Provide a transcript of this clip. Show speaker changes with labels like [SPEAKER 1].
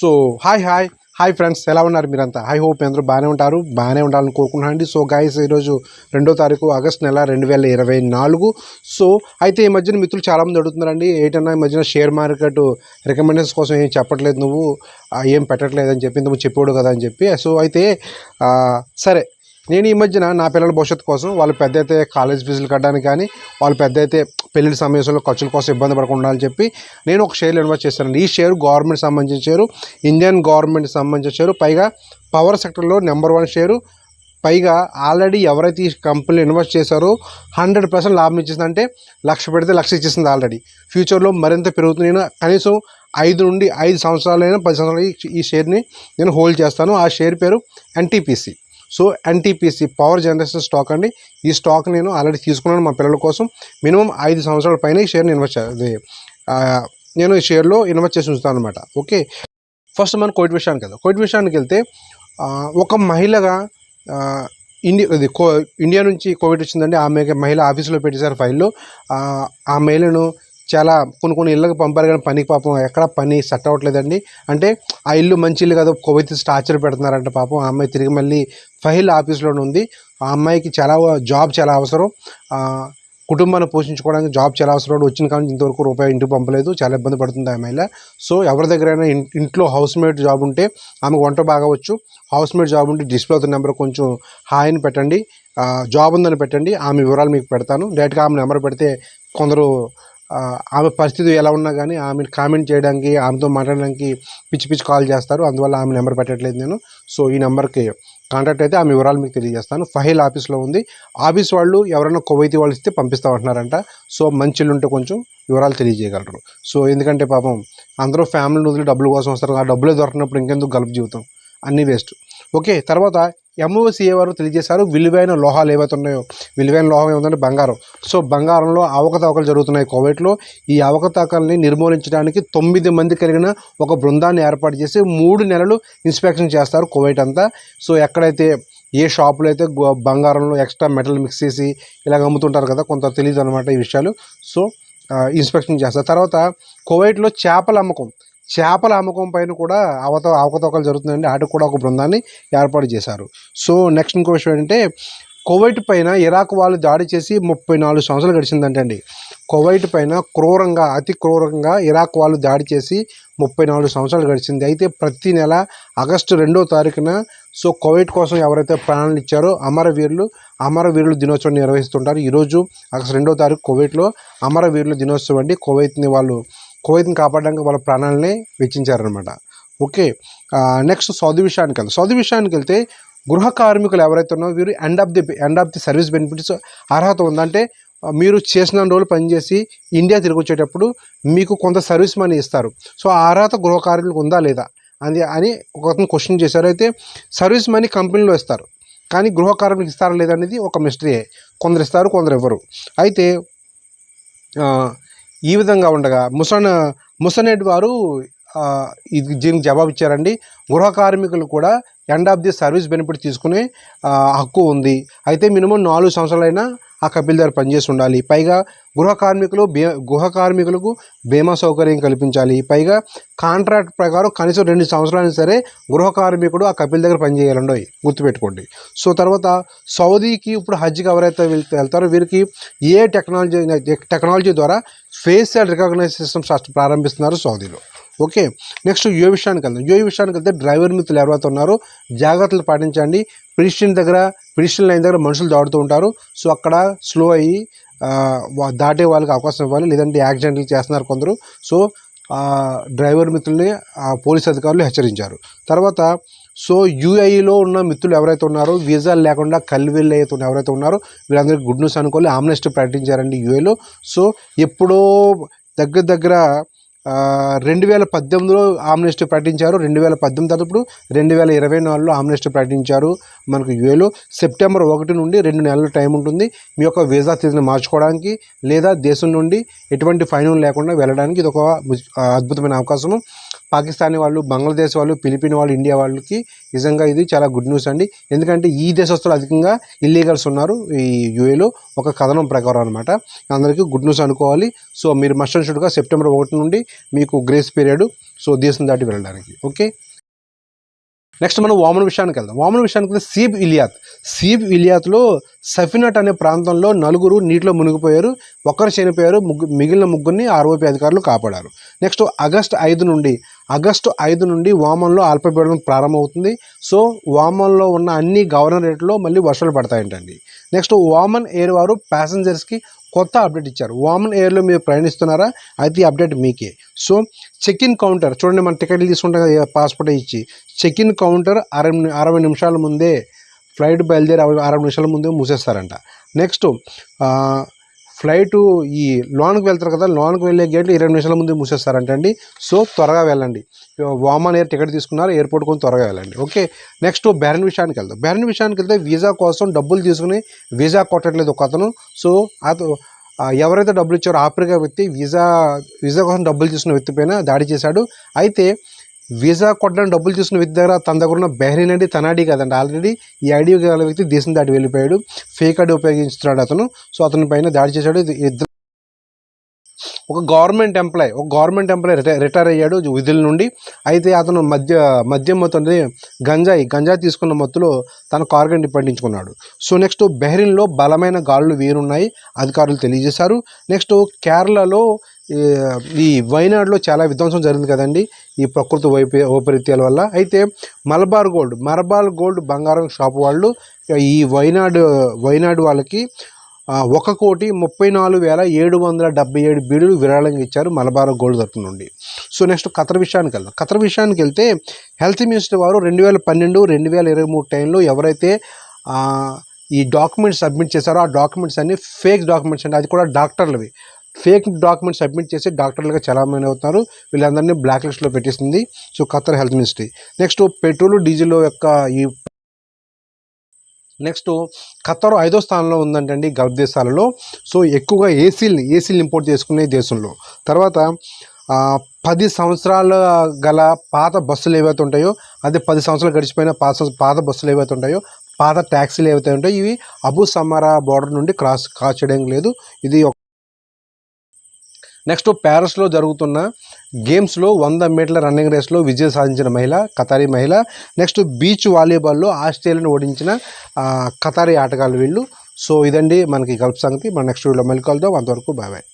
[SPEAKER 1] So hi hi hi friends ఎలా ఉన్నారు మీరంతా? హై హోప్ అందరూ బాగానే ఉంటారు బాగానే ఉండాలని కోరుకుంటున్నాను అండి. సో గాయస్ ఈరోజు రెండో తారీఖు ఆగస్ట్ నెల రెండు వేల ఇరవై నాలుగు. సో అయితే ఈ మధ్యన మిత్రులు చాలామంది అడుగుతున్నారండి ఏంటన్నా ఈ మధ్యన షేర్ మార్కెట్ రికమెండేషన్స్ కోసం ఏం చెప్పట్లేదు నువ్వు? ఏం పెట్టట్లేదు అని చెప్పి నువ్వు చెప్పాడు కదా అని చెప్పి. సో అయితే సరే నేను ఈ మధ్యన నా పిల్లల భవిష్యత్తు కోసం వాళ్ళు పెద్ద అయితే కాలేజ్ ఫీజులు కట్టడానికి కానీ వాళ్ళు పెద్ద అయితే పెళ్ళి సమయంలో ఖర్చుల కోసం ఇబ్బంది పడకుండా ఉండాలని చెప్పి నేను ఒక షేర్లు ఇన్వెస్ట్ చేశానండి. ఈ షేర్ గవర్నమెంట్ సంబంధించిన షేరు ఇండియన్ గవర్నమెంట్ సంబంధించిన షేరు పైగా పవర్ సెక్టర్లో నెంబర్ వన్ షేరు పైగా ఆల్రెడీ ఎవరైతే ఈ కంపెనీలో ఇన్వెస్ట్ చేశారో హండ్రెడ్ పర్సెంట్ లాభం ఇచ్చేసింది. అంటే లక్ష పెడితే లక్ష ఇచ్చేసింది ఆల్రెడీ. ఫ్యూచర్లో మరింత పెరుగుతుంది. నేను కనీసం ఐదు నుండి ఐదు సంవత్సరాలైనా పది సంవత్సరాలు ఈ షేర్ని నేను హోల్డ్ చేస్తాను. ఆ షేర్ పేరు NTPC. So NTPC power generation stock అండి. ఈ స్టాక్ నేను ఆల్రెడీ తీసుకున్నాను మా పిల్లల కోసం. మినిమం ఐదు సంవత్సరాల పైన ఈ షేర్ని ఇన్వెస్ట్ నేను ఈ షేర్లో ఇన్వెస్ట్ చేసి ఉంచుతాను అనమాట ఓకే? ఫస్ట్ మనం కోవిడ్ విషయానికి వెళ్దాం. కోవిడ్ విషయానికి వెళ్తే ఒక మహిళగా ఆ, ఇండియా ఇది కో ఇండియా నుంచి కోవిడ్ వచ్చిందండి. ఆమె మహిళ ఆఫీసులో పెట్టేశారు ఫైల్లో. ఆ, ఆ మహిళను చాలా కొన్ని కొన్ని ఇళ్ళకి పంపారు కానీ పనికి పాపం ఎక్కడ పని సెట్ అవ్వట్లేదండి. అంటే ఆ ఇల్లు మంచి ఇల్లు కదా కొవ్వెత్తి టార్చర్ పెడుతున్నారంట పాపం. ఆ అమ్మాయి తిరిగి మళ్ళీ ఫైల్ ఆఫీస్లోనే ఉంది. ఆ అమ్మాయికి చాలా జాబ్ చాలా అవసరం. కుటుంబాన్ని పోషించుకోవడానికి జాబ్ చాలా అవసరం. వచ్చిన కానీ ఇంతవరకు రూపాయి ఇంటికి పంపలేదు. చాలా ఇబ్బంది పడుతుంది ఆ మహిళ సో ఎవరి దగ్గరైనా ఇంట్లో హౌస్ మేడ్ జాబ్ ఉంటే ఆమెకు వంట బాగా వచ్చు. హౌస్ మేడ్ జాబ్ ఉంటే డిస్ప్లే అవుతున్న నెంబర్ కొంచెం హాయిని పెట్టండి. జాబ్ ఉందని పెట్టండి. ఆమె వివరాలు మీకు పెడతాను. డైరెక్ట్గా ఆమె నెంబర్ పెడితే కొందరు ఆమె పరిస్థితి ఎలా ఉన్నా కానీ ఆమె కామెంట్ చేయడానికి ఆమెతో మాట్లాడడానికి పిచ్చి పిచ్చి కాల్ చేస్తారు. అందువల్ల ఆమె నెంబర్ పెట్టట్లేదు నేను. సో ఈ నెంబర్కి కాంటాక్ట్ అయితే ఆమె వివరాలు మీకు తెలియజేస్తాను. ఫహీల్ ఆఫీస్లో ఉంది. ఆఫీస్ వాళ్ళు ఎవరైనా కొవైతి వాళ్ళు ఇస్తే పంపిస్తామంటున్నారంట. సో మంచిలు ఉంటే కొంచెం వివరాలు తెలియజేయగలరు. సో ఎందుకంటే పాపం అందరూ ఫ్యామిలీ వదిలి డబ్బుల కోసం వస్తారు. ఆ డబ్బులే దొరకనప్పుడు ఇంకెందుకు గల్ప జీవితం? అన్నీ వేస్ట్. ఓకే తర్వాత ఎంఓసీఏ వారు తెలియజేశారు? విలువైన లోహాలు ఏవైతే ఉన్నాయో విలువైన లోహం ఏముందంటే బంగారం. సో బంగారంలో అవకతవకలు జరుగుతున్నాయి కోవిడ్లో. ఈ అవకతవకల్ని నిర్మూలించడానికి తొమ్మిది మంది కలిగిన ఒక బృందాన్ని ఏర్పాటు చేసి మూడు నెలలు ఇన్స్పెక్షన్ చేస్తారు కోవిడ్ అంతా. సో ఎక్కడైతే ఏ షాపులో అయితే బంగారంలో ఎక్స్ట్రా మెటల్ మిక్స్ చేసి ఇలాగ అమ్ముతుంటారు కదా కొంత తెలియదు అనమాట ఈ విషయాలు. సో ఇన్స్పెక్షన్ చేస్తారు. తర్వాత కోవైట్లో చేపల అమ్మకం. చేపల అమ్మకం పైన కూడా అవత అవకతవకలు జరుగుతుందండి వాటికి కూడా ఒక బృందాన్ని ఏర్పాటు చేశారు. సో నెక్స్ట్ ఇంకో విషయం ఏంటంటే కువైట్ పైన ఇరాక్ వాళ్ళు దాడి చేసి ముప్పై నాలుగు సంవత్సరాలు గడిచిందంటండి కువైట్ పైన క్రూరంగా అతి క్రూరంగా ఇరాక్ వాళ్ళు దాడి చేసి ముప్పై నాలుగు సంవత్సరాలు గడిచింది. అయితే ప్రతి నెల ఆగస్టు రెండో తారీఖున సో కోవిడ్ కోసం ఎవరైతే ప్రాణాలు ఇచ్చారో అమరవీరులు అమరవీరుల దినోత్సవం నిర్వహిస్తుంటారు. ఈరోజు ఆగస్టు రెండో తారీఖు కోవిడ్లో అమరవీరుల దినోత్సవం అండి. కోవైత్ని వాళ్ళు కువైట్ని కాపాడడానికి వాళ్ళ ప్రాణాలని వెచ్చించారనమాట ఓకే నెక్స్ట్ సౌదీ విషయానికి వెళ్తే సౌదీ విషయానికి వెళ్తే గృహ కార్మికులు ఎవరైతే ఉన్నారో వీరు end of the end of the service benefits అర్హత ఉందంటే మీరు చేసిన రోజులు పనిచేసి ఇండియా తిరిగి వచ్చేటప్పుడు మీకు కొంత సర్వీస్ మనీ ఇస్తారు. సో ఆ అర్హత గృహ కార్మికులకు ఉందా లేదా అది అని ఒక క్వశ్చన్ చేశారు. అయితే సర్వీస్ మనీ కంపెనీలో ఇస్తారు. కానీ గృహ కార్మికులకు ఇస్తారా లేదనేది ఒక మిస్టరీయే కొందరు ఇస్తారు కొందరు ఇవ్వరు. అయితే ఈ విధంగా ఉండగా ముసన్ ముసనేడ్ వారు ఇది దీనికి జవాబు ఇచ్చారండి గృహ కార్మికులు కూడా end of the service benefit తీసుకునే హక్కు ఉంది. అయితే మినిమం నాలుగు సంవత్సరాలైనా ఆ కపిల్ దగ్గర పనిచేసి ఉండాలి. పైగా గృహ కార్మికులు బీ గృహ కార్మికులకు బీమా సౌకర్యం కల్పించాలి. పైగా కాంట్రాక్ట్ ప్రకారం కనీసం రెండు సంవత్సరాలు సరే గృహ కార్మికుడు ఆ కపిల్ దగ్గర పనిచేయాలండి. గుర్తుపెట్టుకోండి. సో తర్వాత సౌదీకి ఇప్పుడు హజ్కి ఎవరైతే వెళ్తే వెళ్తారో వీరికి ఏ టెక్నాలజీ టెక్నాలజీ ద్వారా ఫేషియల్ రికగ్నైజ్ సిస్టమ్స్ ప్రారంభిస్తున్నారు సౌదీలో. ఓకే నెక్స్ట్ యో విషయానికి వెళ్దాం. యో విషయానికి వెళ్తే డ్రైవర్ మిత్రులు ఎవరైతే ఉన్నారో జాగ్రత్తలు పాటించండి. పిడిషన్ దగ్గర పిడిషన్ లైన్ దగ్గర మనుషులు దాడుతూ ఉంటారు. సో అక్కడ స్లో అయ్యి దాటే వాళ్ళకి అవకాశం ఇవ్వాలి. లేదంటే యాక్సిడెంట్లు చేస్తున్నారు కొందరు. సో డ్రైవర్ మిత్రుల్ని ఆ, పోలీస్ అధికారులు హెచ్చరించారు. తర్వాత సో యూఐలో ఉన్న మిత్రులు ఎవరైతే ఉన్నారో వీసాలు లేకుండా కల్వెళ్ళు అయితే ఎవరైతే ఉన్నారో వీళ్ళందరికీ గుడ్ న్యూస్ అనుకోవాలి. ఆమ్నెస్ట్ ప్రకటించారండి యూఏలో. సో ఎప్పుడో దగ్గర దగ్గర రెండు వేల పద్దెనిమిదిలో ఆమ్నెస్ట్ ప్రకటించారు. రెండు వేల పద్దెనిమిది తరపుడు రెండు వేల ఇరవై నాలుగులో ఆమ్నెస్ట్ ప్రకటించారు మనకు యూఏలో. సెప్టెంబర్ ఒకటి నుండి రెండు నెలల టైం ఉంటుంది. మీ యొక్క వీసా తీరుని మార్చుకోవడానికి లేదా దేశం నుండి ఎటువంటి ఫైన్ లేకుండా వెళ్ళడానికి ఇది ఒక అద్భుతమైన అవకాశము. పాకిస్తానీ వాళ్ళు బంగ్లాదేశ్ వాళ్ళు ఫిలిపిన్ వాళ్ళు ఇండియా వాళ్ళకి నిజంగా ఇది చాలా గుడ్ న్యూస్ అండి. ఎందుకంటే ఈ దేశస్తులు అధికంగా ఇల్లీగల్స్ ఉన్నారు ఈ యూఏలో ఒక కథనం ప్రకారం అనమాట అందరికీ గుడ్ న్యూస్ అనుకోవాలి. సో మీరు మస్ట్ అండ్ షుడ్గా సెప్టెంబర్ ఒకటి నుండి మీకు గ్రేస్ పీరియడ్ సో దేశం దాటి వెళ్ళడానికి ఓకే? నెక్స్ట్ మనం వామన్ విషయానికి వెళ్దాం. వామన్ విషయానికి వెళ్తే సీబ్ ఇలియాత్ సీబ్ ఇలియాత్లో సఫినట్ అనే ప్రాంతంలో నలుగురు నీటిలో మునిగిపోయారు. ఒకరు చనిపోయారు. ముగ్గు మిగిలిన ముగ్గురిని ఆర్ఓపీ అధికారులు కాపాడారు. నెక్స్ట్ ఆగస్ట్ ఐదు నుండి ఆగస్టు ఐదు నుండి వామన్లో అల్పపీడనం ప్రారంభమవుతుంది. సో వామన్లో ఉన్న అన్ని గవర్నరేట్లో మళ్ళీ వర్షాలు పడతాయంటండి. నెక్స్ట్ వామన్ ఎయిర్ వారు ప్యాసింజర్స్కి కొత్త అప్డేట్ ఇచ్చారు. వామన్ ఎయిర్లో మీరు ప్రయాణిస్తున్నారా? అయితే ఈ అప్డేట్ మీకే. సో చెక్ ఇన్ కౌంటర్ చూడండి మన టికెట్లు తీసుకుంటాం కదా పాస్పోర్ట్ ఇచ్చి చెక్ ఇన్ కౌంటర్ అరవై అరవై నిమిషాల ముందే ఫ్లైట్ బయలుదేరి అరవై అరవై నిమిషాల ముందే మూసేస్తారంట. నెక్స్ట్ ఫ్లైట్ ఈ లోన్కి వెళ్తారు కదా లోన్కి వెళ్ళే గేట్లు ఇరవై నిమిషాల ముందు మూసేస్తారంట అండి. సో త్వరగా వెళ్ళండి. వామన్ ఎయిర్ టికెట్ తీసుకున్నారు ఎయిర్పోర్ట్ కొని త్వరగా వెళ్ళండి. ఓకే నెక్స్ట్ బెరన్ విషయానికి వెళ్దాం. బెరన్ విషయానికి వెళ్తే వీసా కోసం డబ్బులు తీసుకుని వీసా కొట్టట్లేదు ఒక అతను. సో అతను ఎవరైతే డబ్బులు ఇచ్చారో ఆఫ్రికా వ్యక్తి వీసా వీసా కోసం డబ్బులు తీసుకున్న వ్యక్తి పైన దాడి చేశాడు. అయితే వీసా కొట్టడానికి డబ్బులు తీసుకున్న వ్యక్తి దగ్గర తన దగ్గర ఉన్న బెహ్రీన్ అండి తన ఐడి కదండి. ఆల్రెడీ ఈ ఐడి గల వ్యక్తి దేశం దాటి వెళ్ళిపోయాడు. ఫేక్ ఐడి ఉపయోగించుతున్నాడు అతను. సో అతని పైన దాడి చేశాడు. ఇద్దరు ఒక గవర్నమెంట్ ఎంప్లాయ్ ఒక గవర్నమెంట్ ఎంప్లాయ్ రిటైర్ అయ్యాడు విధుల నుండి. అయితే అతను మద్య మద్యం మొత్తం గంజాయి గంజాయి తీసుకున్న మత్తులో తన కార్గన్ పండించుకున్నాడు. సో నెక్స్ట్ బెహ్రీన్లో బలమైన గాలులు వీరున్నాయి అధికారులు తెలియజేశారు. నెక్స్ట్ కేరళలో ఈ ఈ వైనాడులో చాలా విధ్వంసం జరిగింది కదండి ఈ ప్రకృతి వైప వైపరీత్యాల వల్ల. అయితే మలబార్ గోల్డ్ మలబార్ గోల్డ్ బంగారం షాప్ వాళ్ళు ఈ వైనాడు వైనాడు వాళ్ళకి ఒక కోటి ముప్పై నాలుగు వేల ఏడు వందల డెబ్బై ఏడు బీడులు విరాళంగా ఇచ్చారు మలబార్ గోల్డ్ తరపు నుండి. సో నెక్స్ట్ ఖతర్ విషయానికి వెళ్దాం. ఖతర్ విషయానికి వెళ్తే హెల్త్ మినిస్టర్ వారు రెండు వేల పన్నెండు రెండు వేల ఇరవై మూడు టైంలో ఎవరైతే ఈ డాక్యుమెంట్స్ సబ్మిట్ చేశారో ఆ డాక్యుమెంట్స్ అన్ని ఫేక్ డాక్యుమెంట్స్ అండి. అది కూడా డాక్టర్లవి. ఫేక్ డాక్యుమెంట్స్ సబ్మిట్ చేసి డాక్టర్లుగా చలామణి అవుతున్నారు వీళ్ళందరినీ బ్లాక్ లిస్ట్లో పెట్టేసింది. So Qatar health ministry. Next petrol diesel యొక్క ఈ నెక్స్ట్ ఖతర్ ఐదో స్థానంలో ఉందంటండి గల్ఫ్ దేశాలలో సో ఎక్కువగా ఏసీలు ఏసీలు ఇంపోర్ట్ చేసుకునే దేశంలో. తర్వాత పది సంవత్సరాలు గల పాత బస్సులు ఏవైతే ఉంటాయో అదే పది సంవత్సరాలు గడిచిపోయిన పాత పాత బస్సులు ఏవైతే ఉంటాయో పాత ట్యాక్సీలు ఏవైతే ఉంటాయో ఇవి అబు సమరా బోర్డర్ నుండి క్రాస్ క్రాస్ చేయడం లేదు. ఇది నెక్స్ట్ ప్యారిస్లో జరుగుతున్న గేమ్స్లో వంద మీటర్ల రన్నింగ్ రేస్లో విజయం సాధించిన మహిళ కతారీ మహిళ. నెక్స్ట్ బీచ్ వాలీబాల్లో ఆస్ట్రేలియాను ఓడించిన కతారీ ఆటగాళ్ళు వీళ్ళు. సో ఇదండి మనకి గల్ఫ్ సంగతి. మన నెక్స్ట్ వీడియోలో మళ్ళీ కలుద్దాం. అంతవరకు బాయ్ బాయ్.